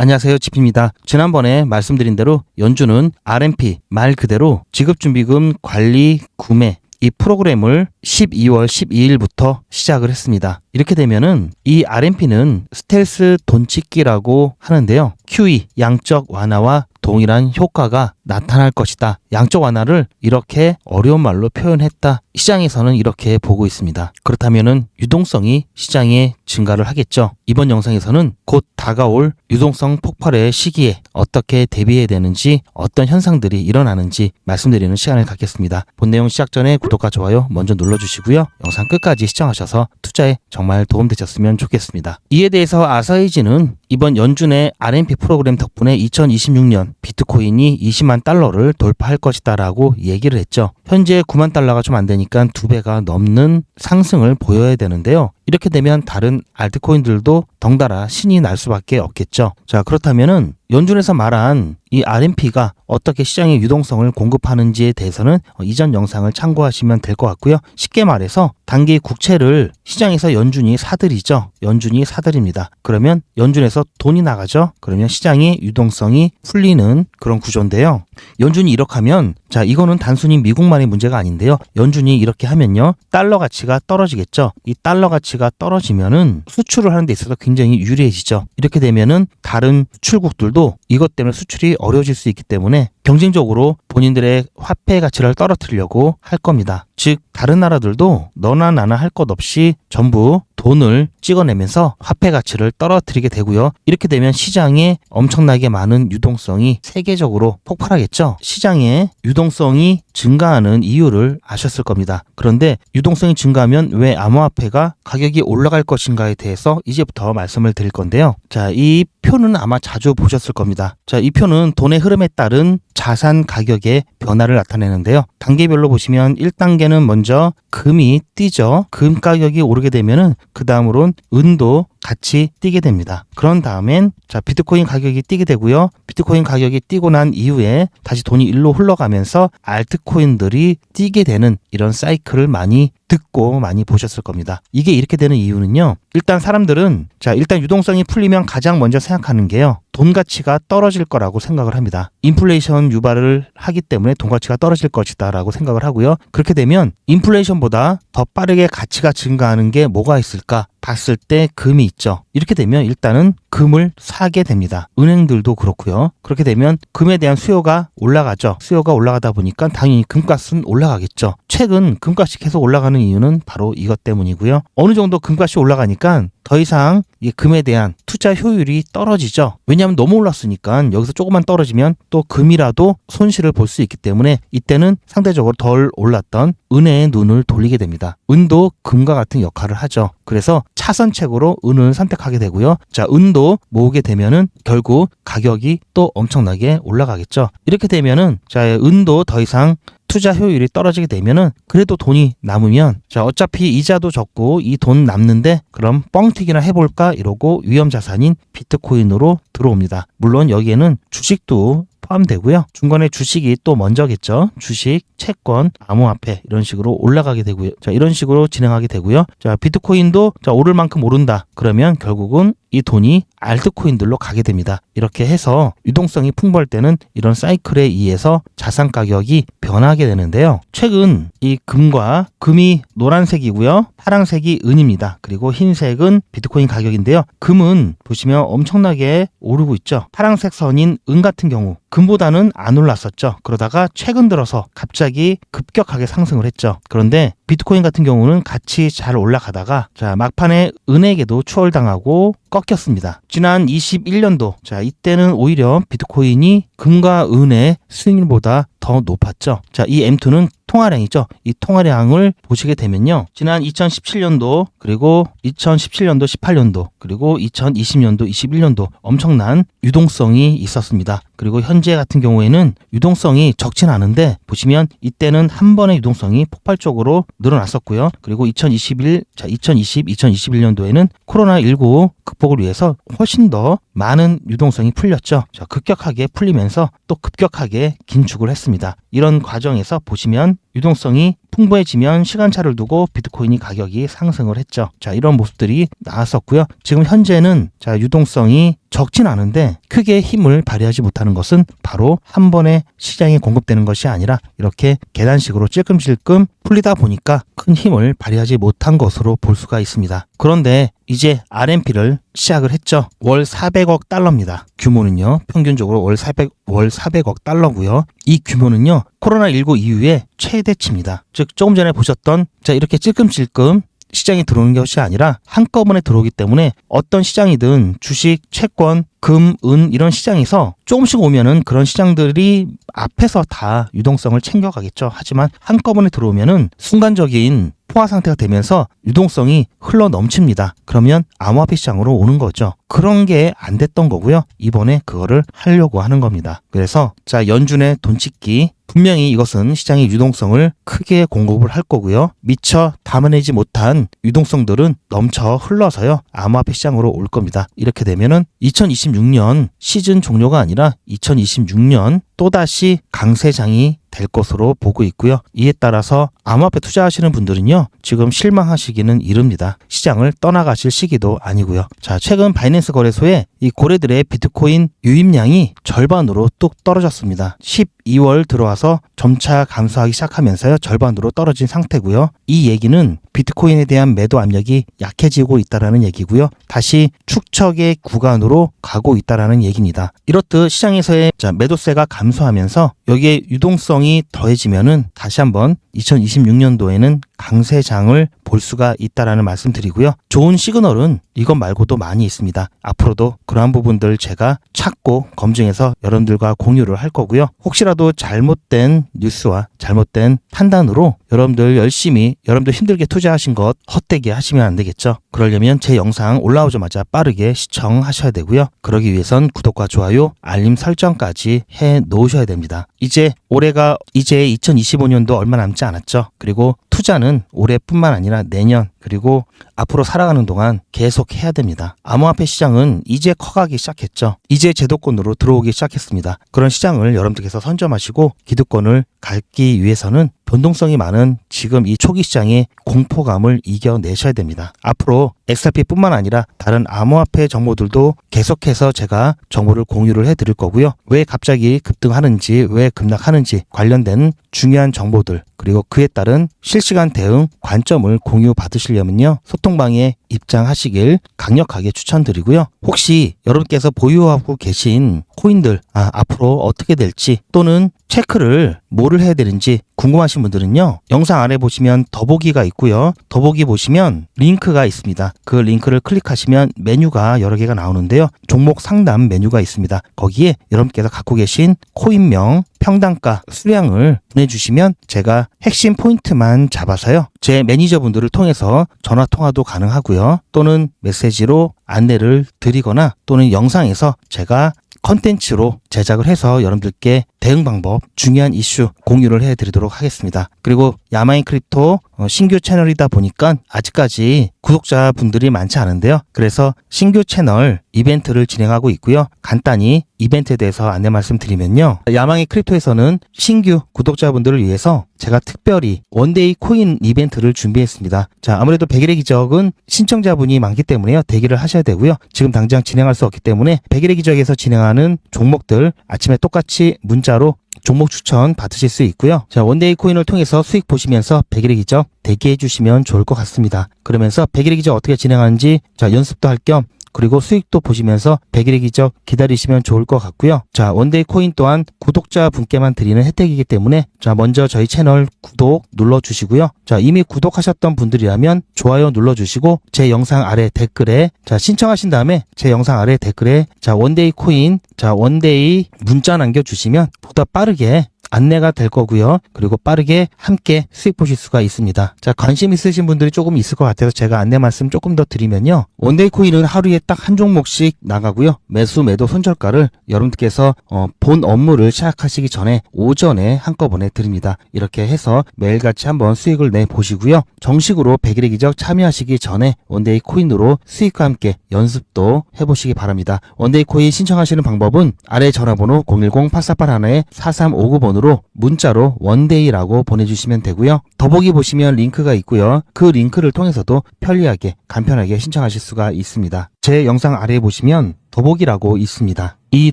안녕하세요. 지피입니다. 지난번에 말씀드린 대로 연준은 RMP 말 그대로 지급준비금 관리 구매 이 프로그램을 12월 12일부터 시작을 했습니다. 이렇게 되면은 이 RMP는 스텔스 돈찍기라고 하는데요. QE 양적 완화와 동일한 효과가 나타날 것이다. 양적 완화를 이렇게 어려운 말로 표현했다. 시장에서는 이렇게 보고 있습니다. 그렇다면은 유동성이 시장에 증가를 하겠죠. 이번 영상에서는 곧 다가올 유동성 폭발의 시기에 어떻게 대비해야 되는지 어떤 현상들이 일어나는지 말씀드리는 시간을 갖겠습니다. 본 내용 시작 전에 구독과 좋아요 먼저 눌러주시고요. 영상 끝까지 시청하셔서 투자에 정말 도움되셨으면 좋겠습니다. 이에 대해서 아사이지는 이번 연준의 RMP 프로그램 덕분에 2026년 비트코인이 20만 달러를 돌파할 것이다라고 얘기를 했죠. 현재 9만 달러가 좀 안 되니까 두 배가 넘는 상승을 보여야 되는데요. 이렇게 되면 다른 알트코인들도 덩달아 신이 날 수밖에 없겠죠. 자, 그렇다면은 연준에서 말한 이 RMP가 어떻게 시장의 유동성을 공급하는지에 대해서는 어, 이전 영상을 참고하시면 될 것 같고요. 쉽게 말해서 단기 국채를 시장에서 연준이 사들이죠. 연준이 사들입니다. 그러면 연준에서 돈이 나가죠. 그러면 시장의 유동성이 풀리는 그런 구조인데요. 연준이 이렇게 하면 자 이거는 단순히 미국만의 문제가 아닌데요. 연준이 이렇게 하면요. 달러 가치가 떨어지겠죠. 이 달러 가치가 떨어지면은 수출을 하는 데 있어서 굉장히 유리해지죠. 이렇게 되면은 다른 수출국들도 이것 때문에 수출이 어려워질 수 있기 때문에 경쟁적으로 본인들의 화폐 가치를 떨어뜨리려고 할 겁니다. 즉 다른 나라들도 너나 나나 할 것 없이 전부 돈을 찍어내면서 화폐 가치를 떨어뜨리게 되고요. 이렇게 되면 시장에 엄청나게 많은 유동성이 세계적으로 폭발하겠죠. 시장에 유동성이 증가하는 이유를 아셨을 겁니다. 그런데 유동성이 증가하면 왜 암호화폐가 가격이 올라갈 것인가에 대해서 이제부터 말씀을 드릴 건데요. 자, 이 표는 아마 자주 보셨을 겁니다. 자, 이 표는 돈의 흐름에 따른 자산 가격의 변화를 나타내는데요. 단계별로 보시면 1단계는 먼저 금이 뛰죠. 금 가격이 오르게 되면은 그 다음으론 은도 같이 뛰게 됩니다. 그런 다음엔 자 비트코인 가격이 뛰게 되고요. 비트코인 가격이 뛰고 난 이후에 다시 돈이 일로 흘러가면서 알트코인들이 뛰게 되는 이런 사이클을 많이 듣고 많이 보셨을 겁니다. 이게 이렇게 되는 이유는요. 일단 사람들은 자 일단 유동성이 풀리면 가장 먼저 생각하는 게요. 돈 가치가 떨어질 거라고 생각을 합니다. 인플레이션 유발을 하기 때문에 돈 가치가 떨어질 것이다라고 생각을 하고요. 그렇게 되면 인플레이션보다 더 빠르게 가치가 증가하는 게 뭐가 있을까? 봤을 때 금이 있죠. 이렇게 되면 일단은 금을 사게 됩니다. 은행들도 그렇고요. 그렇게 되면 금에 대한 수요가 올라가죠. 수요가 올라가다 보니까 당연히 금값은 올라가겠죠. 최근 금값이 계속 올라가는 이유는 바로 이것 때문이고요. 어느 정도 금값이 올라가니까 더 이상 이 금에 대한 투자 효율이 떨어지죠. 왜냐하면 너무 올랐으니까 여기서 조금만 떨어지면 또 금이라도 손실을 볼 수 있기 때문에 이때는 상대적으로 덜 올랐던 은혜의 눈을 돌리게 됩니다. 은도 금과 같은 역할을 하죠. 그래서 차선책으로 은을 선택하게 되고요. 자, 은도 모으게 되면은 결국 가격이 또 엄청나게 올라가겠죠. 이렇게 되면은 자, 은도 더 이상 투자 효율이 떨어지게 되면은 그래도 돈이 남으면 자 어차피 이자도 적고 이 돈 남는데 그럼 뻥튀기나 해볼까 이러고 위험 자산인 비트코인으로 들어옵니다. 물론 여기에는 주식도 포함되고요. 중간에 주식이 또 먼저겠죠. 주식, 채권, 암호화폐 이런 식으로 올라가게 되고요. 자 이런 식으로 진행하게 되고요. 자 비트코인도 자 오를 만큼 오른다. 그러면 결국은 이 돈이 알트코인들로 가게 됩니다. 이렇게 해서 유동성이 풍부할 때는 이런 사이클에 의해서 자산 가격이 변하게 되는데요. 최근 이 금과 금이 노란색이고요. 파란색이 은입니다. 그리고 흰색은 비트코인 가격인데요. 금은 보시면 엄청나게 오르고 있죠. 파란색 선인 은 같은 경우 금보다는 안 올랐었죠. 그러다가 최근 들어서 갑자기 급격하게 상승을 했죠. 그런데 비트코인 같은 경우는 같이 잘 올라가다가 자 막판에 은에게도 추월당하고 꺾였습니다. 지난 21년도 자 이때는 오히려 비트코인이 금과 은의 수익률보다 더 높았죠. 자 이 M2는 통화량이죠. 이 통화량을 보시게 되면요. 지난 2017년도 그리고 2017년도 18년도 그리고 2020년도 21년도 엄청난 유동성이 있었습니다. 그리고 현재 같은 경우에는 유동성이 적진 않은데 보시면 이때는 한 번의 유동성이 폭발적으로 늘어났었고요. 그리고 2021, 자 2020, 2021년도에는 코로나19 극복을 위해서 훨씬 더 많은 유동성이 풀렸죠. 자, 급격하게 풀리면서 또 급격하게 긴축을 했습니다. 이런 과정에서 보시면 유동성이 풍부해지면 시간차를 두고 비트코인이 가격이 상승을 했죠. 자, 이런 모습들이 나왔었고요. 지금 현재는 자, 유동성이 적진 않은데 크게 힘을 발휘하지 못하는 것은 바로 한 번에 시장에 공급되는 것이 아니라 이렇게 계단식으로 찔끔찔끔 풀리다 보니까 큰 힘을 발휘하지 못한 것으로 볼 수가 있습니다. 그런데 이제 RMP를 시작을 했죠. 월 400억 달러입니다. 규모는요. 평균적으로 월 400, 월 400억 달러고요. 이 규모는요. 코로나19 이후에 최대치입니다. 즉 조금 전에 보셨던 자 이렇게 찔끔찔끔 시장에 들어오는 것이 아니라 한꺼번에 들어오기 때문에 어떤 시장이든 주식, 채권, 금, 은 이런 시장에서 조금씩 오면은 그런 시장들이 앞에서 다 유동성을 챙겨가겠죠. 하지만 한꺼번에 들어오면은 순간적인 포화 상태가 되면서 유동성이 흘러 넘칩니다. 그러면 암호화폐 시장으로 오는 거죠. 그런 게 안 됐던 거고요. 이번에 그거를 하려고 하는 겁니다. 그래서 자 연준의 돈 찍기 분명히 이것은 시장의 유동성을 크게 공급을 할 거고요. 미처 담아내지 못한 유동성들은 넘쳐 흘러서요. 암호화폐 시장으로 올 겁니다. 이렇게 되면은 2026년 시즌 종료가 아니라 2026년 또다시 강세장이 될 것으로 보고 있고요. 이에 따라서 암호화폐 투자하시는 분들은요. 지금 실망하시기는 이릅니다. 시장을 떠나가실 시기도 아니고요. 자, 최근 바이낸스 거래소에 이 고래들의 비트코인 유입량이 절반으로 뚝 떨어졌습니다. 12월 들어와서 점차 감소하기 시작하면서요. 절반으로 떨어진 상태고요. 이 얘기는 비트코인에 대한 매도 압력이 약해지고 있다라는 얘기고요. 다시 축적의 구간으로 가고 있다라는 얘기입니다. 이렇듯 시장에서의 자, 매도세가 감소하면서 여기에 유동성이 더해지면은 다시 한번 2026년도에는 강세장을 볼 수가 있다라는 말씀드리고요. 좋은 시그널은 이것 말고도 많이 있습니다. 앞으로도 그러한 부분들 제가 찾고 검증해서 여러분들과 공유를 할 거고요. 혹시라도 잘못된 뉴스와 잘못된 판단으로 여러분들 열심히 여러분들 힘들게 투자하신 것 헛되게 하시면 안 되겠죠. 그러려면 제 영상 올라오자마자 빠르게 시청하셔야 되고요. 그러기 위해선 구독과 좋아요, 알림 설정까지 해 놓으셔야 됩니다. 이제 올해가 이제 2025년도 얼마 남지 않았죠. 그리고 투자는 올해뿐만 아니라 내년 그리고 앞으로 살아가는 동안 계속 해야 됩니다. 암호화폐 시장은 이제 커가기 시작했죠. 이제 제도권으로 들어오기 시작했습니다. 그런 시장을 여러분들께서 선점하시고 기득권을 갖기 위해서는 변동성이 많은 지금 이 초기 시장의 공포감을 이겨내셔야 됩니다. 앞으로 XRP뿐만 아니라 다른 암호화폐 정보들도 계속해서 제가 정보를 공유를 해드릴 거고요. 왜 갑자기 급등하는지, 왜 급락하는지 관련된 중요한 정보들 그리고 그에 따른 실시간 대응 관점을 공유 받으시려면요. 소통방에 입장하시길 강력하게 추천드리고요. 혹시 여러분께서 보유하고 계신 코인들 아, 앞으로 어떻게 될지 또는 체크를 뭐를 해야 되는지 궁금하신 분들은요. 영상 아래 보시면 더보기가 있고요. 더보기 보시면 링크가 있습니다. 그 링크를 클릭하시면 메뉴가 여러 개가 나오는데요. 종목 상담 메뉴가 있습니다. 거기에 여러분께서 갖고 계신 코인명, 평단가, 수량을 보내주시면 제가 핵심 포인트만 잡아서요. 제 매니저분들을 통해서 전화 통화도 가능하고요. 또는 메시지로 안내를 드리거나 또는 영상에서 제가 컨텐츠로 제작을 해서 여러분들께 대응 방법, 중요한 이슈 공유를 해드리도록 하겠습니다. 그리고 야마인 크립토 어, 신규 채널이다 보니까 아직까지 구독자분들이 많지 않은데요. 그래서 신규 채널 이벤트를 진행하고 있고요. 간단히 이벤트에 대해서 안내 말씀드리면요. 야망의 크립토에서는 신규 구독자분들을 위해서 제가 특별히 원데이 코인 이벤트를 준비했습니다. 자, 아무래도 100일의 기적은 신청자분이 많기 때문에요. 대기를 하셔야 되고요. 지금 당장 진행할 수 없기 때문에 100일의 기적에서 진행하는 종목들 아침에 똑같이 문자로 종목 추천 받으실 수 있고요. 자, 원데이 코인을 통해서 수익 보시면서 100일의 기적 대기해 주시면 좋을 것 같습니다. 그러면서 100일의 기적 어떻게 진행하는지 자, 연습도 할 겸 그리고 수익도 보시면서 100일의 기적 기다리시면 좋을 것 같고요. 자, 원데이 코인 또한 구독자 분께만 드리는 혜택이기 때문에 자, 먼저 저희 채널 구독 눌러 주시고요. 자, 이미 구독하셨던 분들이라면 좋아요 눌러 주시고 제 영상 아래 댓글에 자, 신청하신 다음에 제 영상 아래 댓글에 자, 원데이 코인 자, 원데이 문자 남겨 주시면 보다 빠르게 안내가 될 거고요. 그리고 빠르게 함께 수익 보실 수가 있습니다. 자, 관심 있으신 분들이 조금 있을 것 같아서 제가 안내 말씀 조금 더 드리면요. 원데이 코인은 하루에 딱 한 종목씩 나가고요. 매수, 매도, 손절가를 여러분들께서 어, 본 업무를 시작하시기 전에 오전에 한꺼번에 드립니다. 이렇게 해서 매일같이 한번 수익을 내 보시고요. 정식으로 100일의 기적 참여하시기 전에 원데이 코인으로 수익과 함께 연습도 해보시기 바랍니다. 원데이 코인 신청하시는 방법은 아래 전화번호 010-8481-4359번으로 번호로 문자로 원데이라고 보내주시면 되고요. 더보기 보시면 링크가 있고요. 그 링크를 통해서도 편리하게 간편하게 신청하실 수가 있습니다. 제 영상 아래에 보시면 더보기라고 있습니다. 이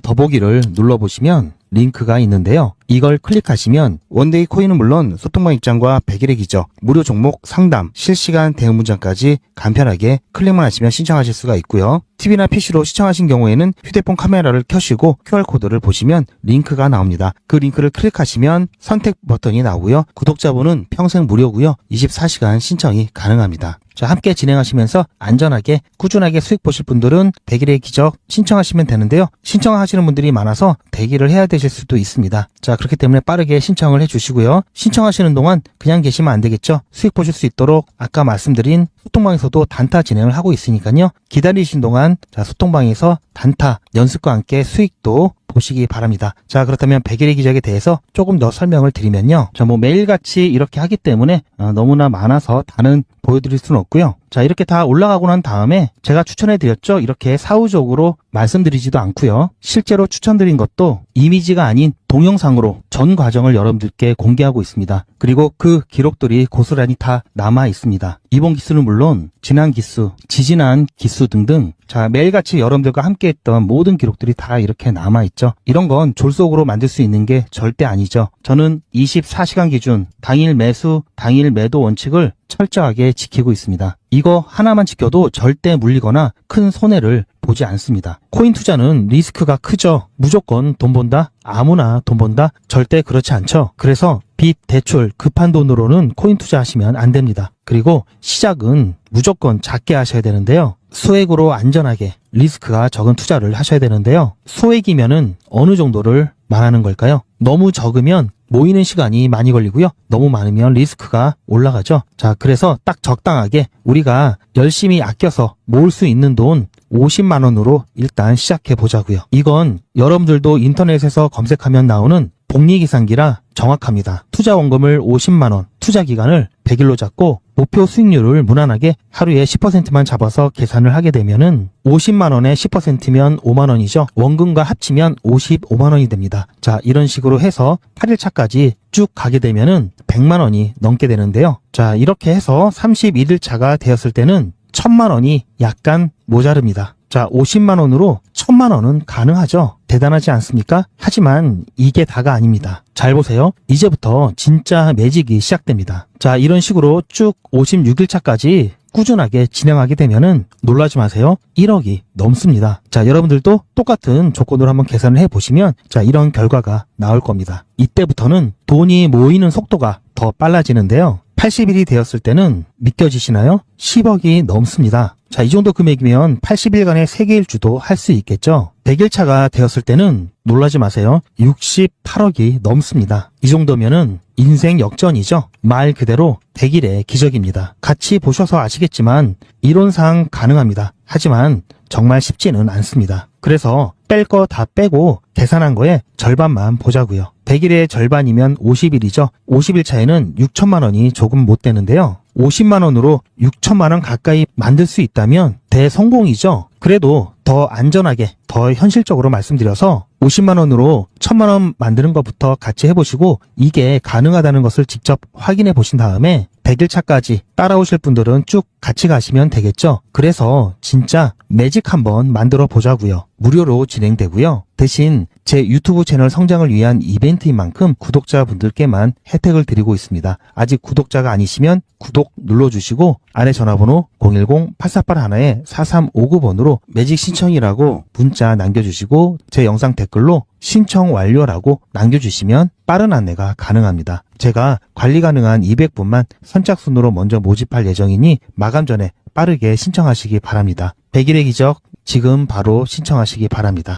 더보기를 눌러보시면 링크가 있는데요. 이걸 클릭하시면 원데이 코인은 물론 소통방 입장과 100일의 기적, 무료 종목 상담, 실시간 대응 문장까지 간편하게 클릭만 하시면 신청하실 수가 있고요. TV나 PC로 시청하신 경우에는 휴대폰 카메라를 켜시고 QR코드를 보시면 링크가 나옵니다. 그 링크를 클릭하시면 선택 버튼이 나오고요. 구독자분은 평생 무료고요. 24시간 신청이 가능합니다. 자, 함께 진행하시면서 안전하게 꾸준하게 수익 보실 분들은 100일의 기적 신청하시면 되는데요. 신청하시는 분들이 많아서 대기를 해야 되실 수도 있습니다. 자, 그렇기 때문에 빠르게 신청을 해 주시고요. 신청하시는 동안 그냥 계시면 안 되겠죠. 수익 보실 수 있도록 아까 말씀드린 소통방에서도 단타 진행을 하고 있으니까요. 기다리신 동안 자, 소통방에서 단타 연습과 함께 수익도 보시기 바랍니다. 자, 그렇다면 100일의 기적에 대해서 조금 더 설명을 드리면요. 자, 뭐 매일같이 이렇게 하기 때문에 어, 너무나 많아서 다는 보여드릴 수는 없고요. 자, 이렇게 다 올라가고 난 다음에 제가 추천해 드렸죠. 이렇게 사후적으로 말씀드리지도 않고요. 실제로 추천드린 것도 이미지가 아닌 동영상으로 전 과정을 여러분들께 공개하고 있습니다. 그리고 그 기록들이 고스란히 다 남아 있습니다. 이번 기수는 물론 지난 기수, 지지난 기수 등등 자, 매일같이 여러분들과 함께 했던 모든 기록들이 다 이렇게 남아 있죠. 이런 건 졸속으로 만들 수 있는 게 절대 아니죠. 저는 24시간 기준 당일 매수, 당일 매도 원칙을 철저하게 지키고 있습니다. 이거 하나만 지켜도 절대 물리거나 큰 손해를 보지 않습니다. 코인 투자는 리스크가 크죠. 무조건 돈 번다? 아무나 돈 번다? 절대 그렇지 않죠. 그래서 빚, 대출, 급한 돈으로는 코인 투자하시면 안 됩니다. 그리고 시작은 무조건 작게 하셔야 되는데요. 소액으로 안전하게 리스크가 적은 투자를 하셔야 되는데요. 소액이면은 어느 정도를 말하는 걸까요? 너무 적으면 모이는 시간이 많이 걸리고요. 너무 많으면 리스크가 올라가죠. 자, 그래서 딱 적당하게 우리가 열심히 아껴서 모을 수 있는 돈 50만 원으로 일단 시작해 보자고요. 이건 여러분들도 인터넷에서 검색하면 나오는 복리계산기라 정확합니다. 투자 원금을 50만 원, 투자 기간을 100일로 잡고 목표 수익률을 무난하게 하루에 10%만 잡아서 계산을 하게 되면은 50만 원에 10%면 5만 원이죠. 원금과 합치면 55만 원이 됩니다. 자, 이런 식으로 해서 8일 차까지 쭉 가게 되면은 100만 원이 넘게 되는데요. 자, 이렇게 해서 31일 차가 되었을 때는 1000만 원이 약간 모자릅니다. 자, 50만 원으로 1000만 원은 가능하죠. 대단하지 않습니까? 하지만 이게 다가 아닙니다. 잘 보세요. 이제부터 진짜 매직이 시작됩니다. 자, 이런 식으로 쭉 56일 차까지 꾸준하게 진행하게 되면은 놀라지 마세요. 1억이 넘습니다. 자, 여러분들도 똑같은 조건으로 한번 계산을 해 보시면 자, 이런 결과가 나올 겁니다. 이때부터는 돈이 모이는 속도가 더 빨라지는데요. 80일이 되었을 때는 믿겨지시나요? 10억이 넘습니다. 자, 이 정도 금액이면 80일간의 세계 일주도 할 수 있겠죠? 100일 차가 되었을 때는 놀라지 마세요. 68억이 넘습니다. 이 정도면은 인생 역전이죠. 말 그대로 100일의 기적입니다. 같이 보셔서 아시겠지만 이론상 가능합니다. 하지만 정말 쉽지는 않습니다. 그래서 뺄 거 다 빼고 계산한 거에 절반만 보자고요. 100일의 절반이면 50일이죠. 50일 차에는 6천만 원이 조금 못 되는데요. 50만 원으로 6천만 원 가까이 만들 수 있다면 대성공이죠. 그래도 더 안전하게, 더 현실적으로 말씀드려서 50만 원으로 1000만 원 만드는 것부터 같이 해보시고 이게 가능하다는 것을 직접 확인해 보신 다음에 100일 차까지 따라오실 분들은 쭉 같이 가시면 되겠죠. 그래서 진짜 매직 한번 만들어 보자고요. 무료로 진행되고요. 대신 제 유튜브 채널 성장을 위한 이벤트인 만큼 구독자분들께만 혜택을 드리고 있습니다. 아직 구독자가 아니시면 구독 눌러주시고 안에 전화번호 010-8481-4359번으로 매직 신청이라고 문자 남겨주시고 제 영상 댓글로 신청 완료라고 남겨주시면 빠른 안내가 가능합니다. 제가 관리 가능한 200분만 선착순으로 먼저 모집할 예정이니 마감 전에 빠르게 신청하시기 바랍니다. 100일의 기적 지금 바로 신청하시기 바랍니다.